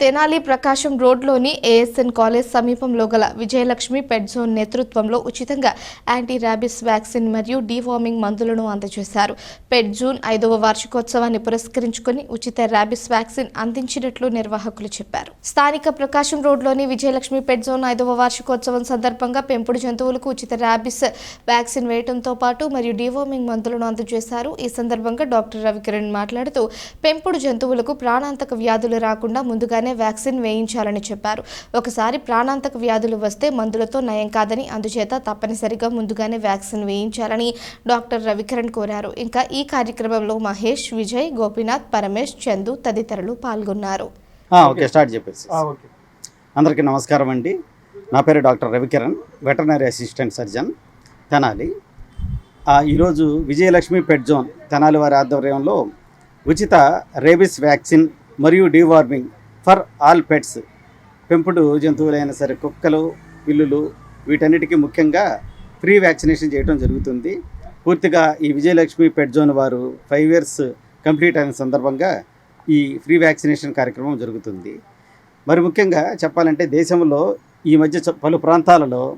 తెనాలి ప్రకాశం రోడ్లోని ASN college సమీపంలో గల విజయలక్ష్మి పెట్జోన్ నేతృత్వంలో ఉచితంగా యాంటీ ర్యాబిస్ వ్యాక్సిన్ మరియు డీవార్మింగ్ మందులను అందజేశారు. పెట్ జూన్ ఐదవ వార్షికోత్సవాన్ని పురస్కరించుకొని ఉచిత ర్యాబిస్ వ్యాక్సిన్ అందించినట్లు నిర్వాహకులు చెప్పారు. స్థానిక ప్రకాశం రోడ్లోని విజయలక్ష్మి పెట్ జోన్ ఐదవ వార్షికోత్సవం సందర్భంగా పెంపుడు జంతువులకు ఉచిత ర్యాబిస్ వ్యాక్సిన్ వేయడంతో పాటు మరియు డీవార్మింగ్ మందులను అందజేశారు. ఈ సందర్భంగా డాక్టర్ రవికిరణ్ మాట్లాడుతూ పెంపుడు జంతువులకు ప్రాణాంతక వ్యాధులు రాకుండా ముందుగానే వ్యాక్సిన్ వేయించాలని చెప్పారు. ఒకసారి ప్రాణాంతక వ్యాధులు వస్తే మందులతో నయం కాదని అందుచేత తప్పనిసరిగా ముందుగానే వ్యాక్సిన్ వేయించాలని డాక్టర్ రవికిరణ్ కోరారు. ఇంకా ఈ కార్యక్రమంలో మహేష్ విజయ్ గోపీనాథ్ పరమేష్ చందు తదితరులు పాల్గొన్నారు. ఆ, ఓకే స్టార్ట్ చెప్పేసి. అందరికీ నమస్కారం అండి. నా పేరు doctor Ravikiran veterinary assistant surgeon Tenali. ఆ, ఈరోజు విజయలక్ష్మి పెట్ జోన్ తెనాలి వారి ఆధ్వర్యంలో ఉచిత రేబిస్ వ్యాక్సిన్ మరియు డీవార్మింగ్ ఫర్ ఆల్ పెట్స్. పెంపుడు జంతువులైన సరే కుక్కలు పిల్లులు వీటన్నిటికీ ముఖ్యంగా ఫ్రీ వ్యాక్సినేషన్ చేయడం జరుగుతుంది. పూర్తిగా ఈ విజయలక్ష్మి పెట్ జోన్ వారు ఫైవ్ ఇయర్స్ కంప్లీట్ అయిన సందర్భంగా ఈ ఫ్రీ వ్యాక్సినేషన్ కార్యక్రమం జరుగుతుంది. మరి ముఖ్యంగా చెప్పాలంటే దేశంలో ఈ మధ్య చ- పలు ప్రాంతాలలో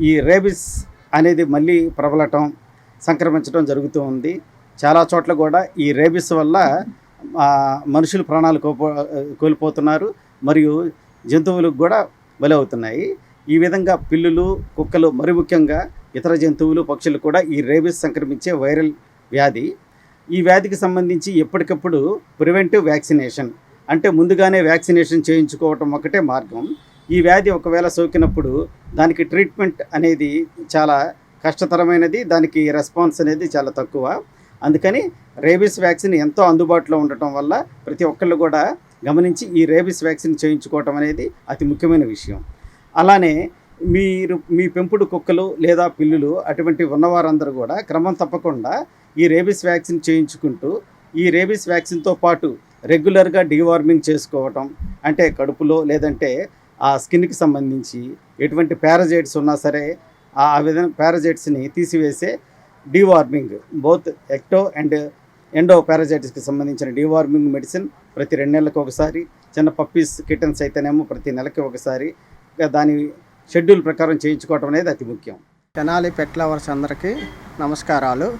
ఈ రేబిస్ అనేది మళ్ళీ ప్రబలటం సంక్రమించడం జరుగుతూ ఉంది. చాలా చోట్ల కూడా ఈ రేబిస్ వల్ల మనుషులు ప్రాణాలు కోల్పో కోల్పోతున్నారు మరియు జంతువులకు కూడా బలవుతున్నాయి. అవుతున్నాయి ఈ విధంగా పిల్లులు కుక్కలు మరి ముఖ్యంగా ఇతర జంతువులు పక్షులు కూడా ఈ రేబిస్ సంక్రమించే వైరల్ వ్యాధి. ఈ వ్యాధికి సంబంధించి ఎప్పటికప్పుడు ప్రివెంటివ్ వ్యాక్సినేషన్ అంటే ముందుగానే వ్యాక్సినేషన్ చేయించుకోవటం ఒకటే మార్గం. ఈ వ్యాధి ఒకవేళ సోకినప్పుడు దానికి ట్రీట్మెంట్ అనేది చాలా కష్టతరమైనది దానికి రెస్పాన్స్ అనేది చాలా తక్కువ. అందుకని రేబీస్ వ్యాక్సిన్ ఎంతో అందుబాటులో ఉండటం వల్ల ప్రతి ఒక్కళ్ళు కూడా గమనించి ఈ రేబీస్ వ్యాక్సిన్ చేయించుకోవటం అనేది అతి ముఖ్యమైన విషయం. అలానే మీరు మీ పెంపుడు కుక్కలు లేదా పిల్లులు అటువంటి ఉన్నవారందరూ కూడా క్రమం తప్పకుండా ఈ రేబీస్ వ్యాక్సిన్ చేయించుకుంటూ ఈ రేబీస్ వ్యాక్సిన్తో పాటు రెగ్యులర్గా డీవార్మింగ్ చేసుకోవటం అంటే కడుపులో లేదంటే ఆ స్కిన్కి సంబంధించి ఎటువంటి పారాజైట్స్ ఉన్నా సరే ఆ విధంగా పారాజైట్స్ని తీసివేసే deworming both ecto and endo పారాజైటిస్కి సంబంధించిన డీవార్మింగ్ మెడిసిన్ ప్రతి రెండు నెలలకు ఒకసారి చిన్న పప్పీస్ కిటన్స్ అయితేనేమో ప్రతి నెలకి ఒకసారి. దాని షెడ్యూల్ ప్రకారం చేయించుకోవటం అనేది అతి ముఖ్యం. తెనాలి పెట్ లవర్స్ అందరికీ నమస్కారాలు.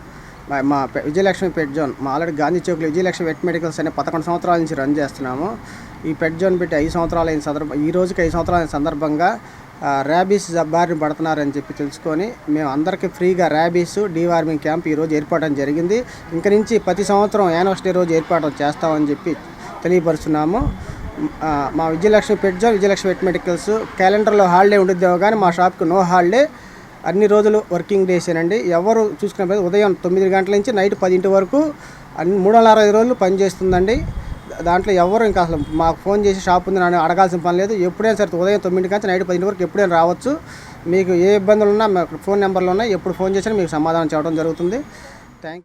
మా పె- విజయలక్ష్మి పెట్ జోన్ మా ఆల్రెడీ గాంధీ చౌక్లో విజయలక్ష్మి వెట్ మెడికల్స్ అనే పదకొండు సంవత్సరాల నుంచి రన్ చేస్తున్నాము. ఈ పెట్ జోన్ పెట్టి ఐదు సంవత్సరాలు అయిన సందర్భం ఈ రోజుకి ఐదు సంవత్సరాల సందర్భంగా ర్యాబీస్ బారిన పడుతున్నారని చెప్పి తెలుసుకొని మేము అందరికీ ఫ్రీగా ర్యాబీస్ డీవార్మింగ్ క్యాంప్ ఈరోజు ఏర్పాటం జరిగింది. ఇంక నుంచి ప్రతి సంవత్సరం యానివర్సరీ రోజు ఏర్పాటు చేస్తామని చెప్పి తెలియపరుస్తున్నాము. మా Vijayalakshmi pet zone Vijayalakshmi vet medicals క్యాలెండర్లో హాలిడే ఉండిద్దేమో కానీ మా షాప్కి నో హాలిడే. అన్ని రోజులు వర్కింగ్ డేసేనండి ఎవరు చూసుకునే ఉదయం తొమ్మిది గంటల నుంచి నైట్ పదింటి వరకు అన్ని మూడు వందల అరవై రోజులు పనిచేస్తుందండి. దాంట్లో ఎవరు ఇంకా అసలు మాకు ఫోన్ చేసి షాప్ ఉంది నన్ను అడగాల్సిన పని లేదు. ఎప్పుడైనా సరే ఉదయం తొమ్మిది నుంచి నైట్ పదింటి వరకు ఎప్పుడైనా రావచ్చు. మీకు ఏ ఇబ్బందులు ఉన్నా మా ఫోన్ నెంబర్లు ఉన్నాయి ఎప్పుడు ఫోన్ చేసినా మీకు సమాధానం చెప్పడం జరుగుతుంది. థ్యాంక్